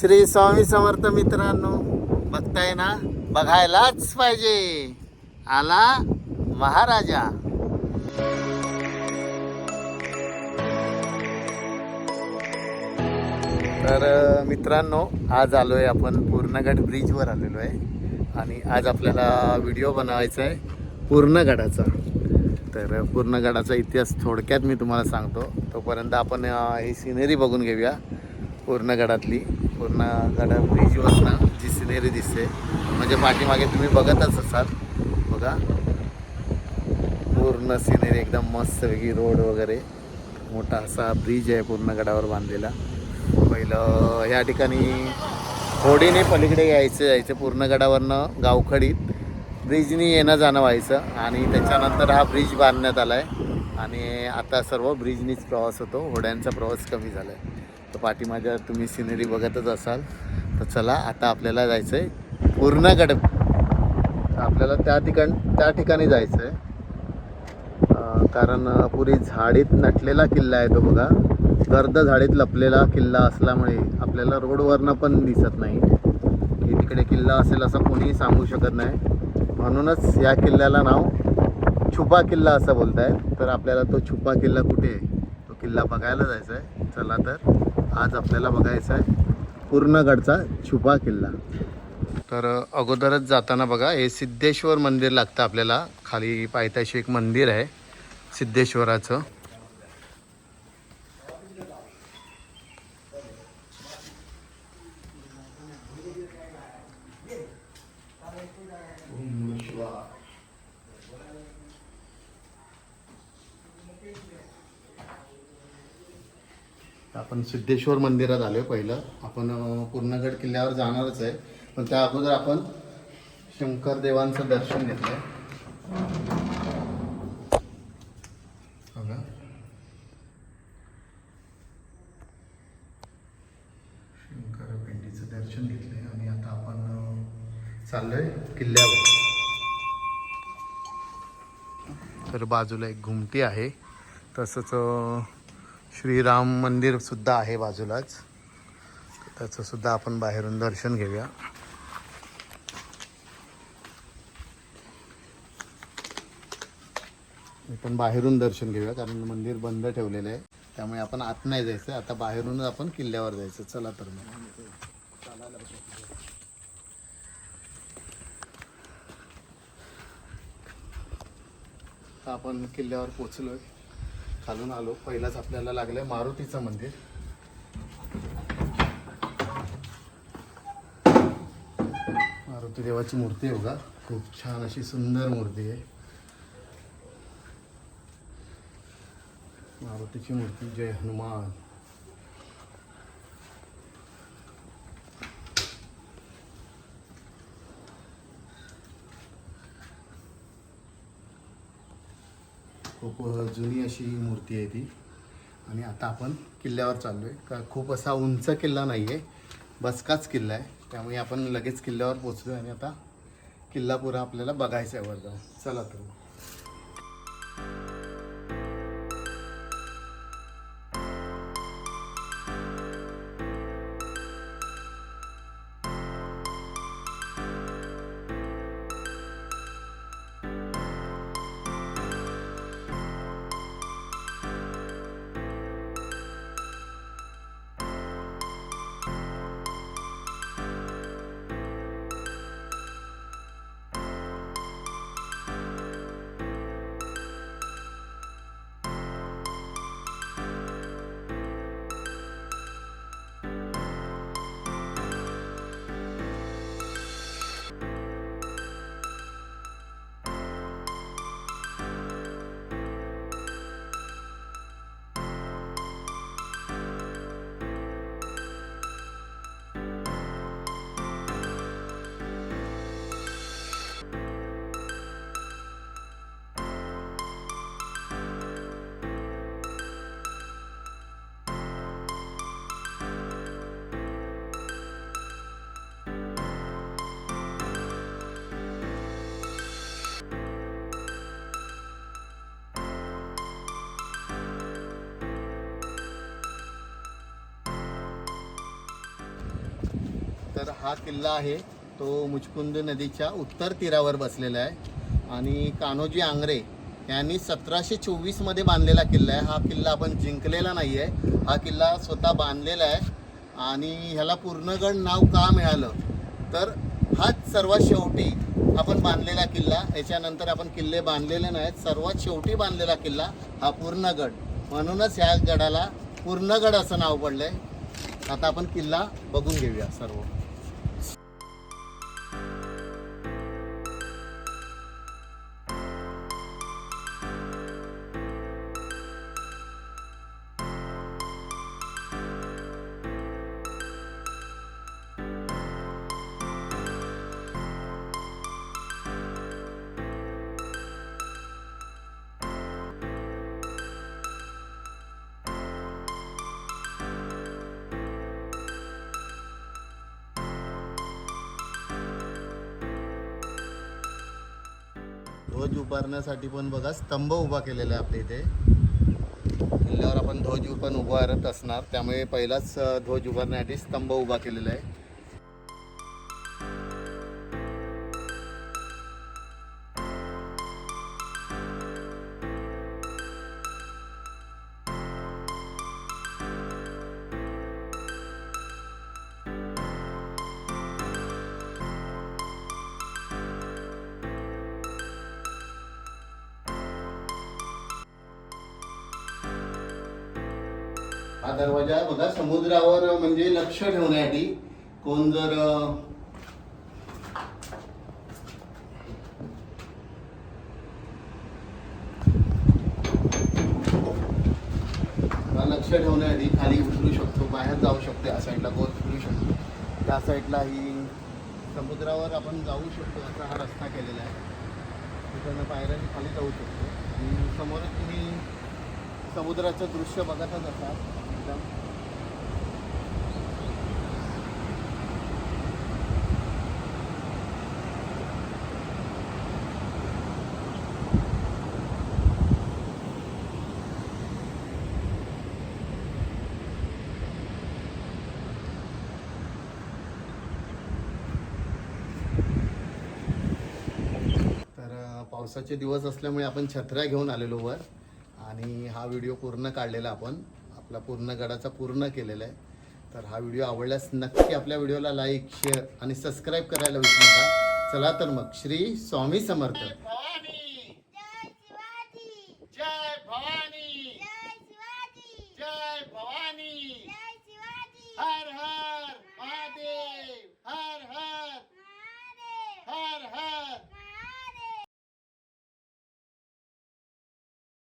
श्री स्वामी समर्थ मित्रांनो बघताय ना? बघायलाच पाहिजे. आला महाराजा. तर मित्रांनो आज आलो आहे आपण पूर्णगड ब्रिजवर आलेलो आहे. आणि आज आपल्याला व्हिडिओ बनवायचा आहे पूर्णगडाचा. तर पूर्णगडाचा इतिहास थोडक्यात मी तुम्हाला सांगतो. तोपर्यंत आपण ही सिनेरी बघून घेऊया पूर्णगडातली. पूर्ण गडा ब्रिजवरनं जी सिनेरी दिसते. म्हणजे पाठीमागे तुम्ही बघतच असाल. बघा. पूर्ण सिनेरी एकदम मस्त वेगळी रोड वगैरे. मोठा असा ब्रिज आहे पूर्ण गडावर बांधलेला. पहिलं ह्या ठिकाणी होडीने पलीकडे यायचं जायचं पूर्ण गडावरनं गावखडीत. ब्रिजनी येणं जाणं व्हायचं आणि त्याच्यानंतर हा ब्रिज बांधण्यात आला आहे आणि आता सर्व ब्रिजनीच प्रवास होतो. होड्यांचा प्रवास कमी झाला आहे तर पाठीमागे तुम्ही सिनरी बघतच असाल. तर चला आता आपल्याला जायचं आहे पूर्णगड आपल्याला त्या ठिकाण त्या ठिकाणी जायचं आहे कारण पुरी झाडीत नटलेला किल्ला आहे तो बघा. गर्द झाडीत लपलेला किल्ला असल्यामुळे आपल्याला रोडवरनं पण दिसत नाही. की तिकडे किल्ला असेल असं कोणीही सांगू शकत नाही. म्हणूनच या किल्ल्याला नाव छुपा किल्ला असं बोलत आहे तर आपल्याला तो छुपा किल्ला कुठे आहे? तो किल्ला बघायला जायचा आहे चला तर. आज आपल्याला बघायचा आहे पूर्णगडचा छुपा किल्ला. तर अगोदरच जाताना बघा हे सिद्धेश्वर मंदिर लागतं आपल्याला. खाली पायथ्याशी एक मंदिर आहे सिद्धेश्वराचं. आपण सिद्धेश्वर मंदिरात आलो आहे पहिलं. आपण पूर्णगड किल्ल्यावर जाणारच आहे. पण त्या अगोदर आपण शंकर देवांचं दर्शन घेतलंय. बघा. शंकर पिंडीचं दर्शन घेतलंय. आणि आता आपण अं, चाललोय किल्ल्यावर. तर बाजूला एक घुमटी आहे. तसंच श्रीराम मंदिर सुद्धा आहे बाजूलाच. त्याचं सुद्धा आपण बाहेरून दर्शन घेऊया. आपण बाहेरून दर्शन घेऊया कारण मंदिर बंद ठेवलेलं आहे. त्यामुळे आपण आत नाही जायचं आता बाहेरूनच आपण किल्ल्यावर जायचं. चला तर मग. आपण किल्ल्यावर पोचलोय खालून आलो. पहिलाच आपल्याला लागलंय मारुतीचं मंदिर. मारुती देवाची मूर्ती आहे बघा. खूप छान अशी सुंदर मूर्ती आहे. मारुतीची मूर्ती जय हनुमान. खूप जुनी अशी मूर्ती आहे ती. आणि आता आपण किल्ल्यावर चाललो आहे का खूप असा उंच किल्ला नाही आहे बसकाच किल्ला आहे. त्यामुळे आपण लगेच किल्ल्यावर पोचलो आणि आता किल्ला पुरा आपल्याला बघायचा आहे वर जाऊन चला तर तर हा किल्ला आहे. तो मुचकुंद नदीच्या उत्तर तीरावर बसलेला आहे. आणि कान्होजी आंग्रे यांनी सतराशे चोवीसमध्ये बांधलेला किल्ला आहे. हा किल्ला आपण जिंकलेला नाही आहे हा किल्ला स्वतः बांधलेला आहे. आणि ह्याला पूर्णगड नाव का मिळालं? तर हाच सर्वात शेवटी आपण बांधलेला किल्ला. याच्यानंतर आपण किल्ले बांधलेले नाहीत. सर्वात शेवटी बांधलेला किल्ला हा पूर्णगड. म्हणूनच ह्या गडाला पूर्णगड असं नाव पडलं आहे आता आपण किल्ला बघून घेऊया सर्व. ध्वज उभारण्यासाठी पण बघा स्तंभ उभा केलेला आहे आपल्या इथे. किल्ल्यावर आपण ध्वज पण उभारत असणार. त्यामुळे पहिलाच ध्वज उभारण्यासाठी स्तंभ उभा केलेला आहे. हा दरवाजा बघा समुद्रावर म्हणजे लक्ष ठेवण्यासाठी कोण जर लक्ष ठेवण्यासाठी खाली उतरू शकतो बाहेर जाऊ शकतो या साईडला कोण फिरू शकतो. त्या साईडला ही समुद्रावर आपण जाऊ शकतो असा हा रस्ता केलेला आहे. तिथं पायऱ्याने खाली जाऊ शकतो. आणि समोरच तुम्ही समुद्राचं दृश्य बघतच असाल. एकदम. तर पावसाचे दिवस असल्यामुळे आपण छत्र्या घेऊन आलेलो वर आणि हा व्हिडिओ पूर्ण काढलेला आपण. आपला पूर्ण गडाचा पूर्ण केलेला आहे. तर हा व्हिडिओ आवडल्यास नक्की आपल्या व्हिडिओला लाईक शेअर आणि सबस्क्राईब करायला विसरू नका. चला तर मग श्री स्वामी समर्थ.